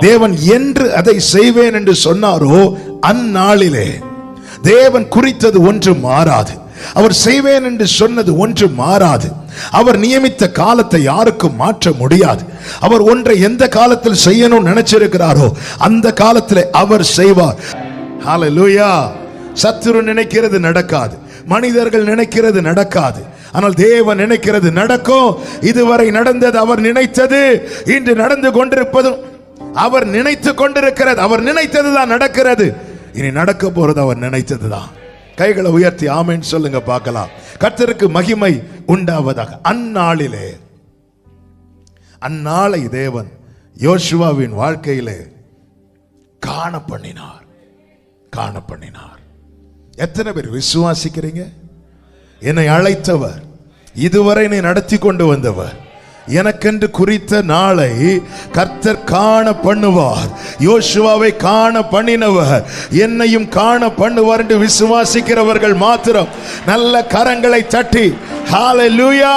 தேவன் என்று அதை செய்வேன் என்று சொன்னாரோ அந்நாளிலே. தேவன் குறித்தது ஒன்று மாறாது. அவர் செய்வேன் என்று சொன்னது ஒன்று மாறாது. அவர் நியமித்த காலத்தை யாருக்கும் மாற்ற முடியாது. அவர் ஒன்றை எந்த காலத்தில் செய்யணும் நினைச்சிருக்கிறாரோ அந்த காலத்தில் அவர் செய்வார். ஹalleluya சத்துரு நினைக்கிறது நடக்காது. மனிதர்கள் நினைக்கிறது நடக்காது. ஆனால் தேவன் நினைக்கிறது நடக்கும். இதுவரை நடந்தது அவர் நினைத்தது. இன்று நடந்து கொண்டிருப்பதும் அவர் நினைத்து கொண்டிருக்கிறது. அவர் நினைத்தது தான் நடக்கிறது. இனி நடக்க போறது அவர் நினைத்தது தான் கைகளை உயர்த்தி ஆமைன்னு சொல்லுங்க பார்க்கலாம். கர்த்தருக்கு மகிமை உண்டாவதாக. அந்நாளிலே அந்நாளை தேவன் யோசுவாவின் வாழ்க்கையிலே காண பண்ணினார் காண பண்ணினார் எத்தனை பேர் விசுவாசிக்கிறீங்க? என்னை அழைத்தவர். இதுவரை என்னை நடத்தி கொண்டு வந்தவர். எனக்கென்று குறித்த நாளை கர்த்தர் காண பண்ணுவார். யோசுவாவை காண பண்ணினவர். என்னையும் காண பண்ணுவார் என்று விசுவாசிக்கிறவர்கள் மாத்திரம் நல்ல கரங்களை தட்டி. ஹalleluya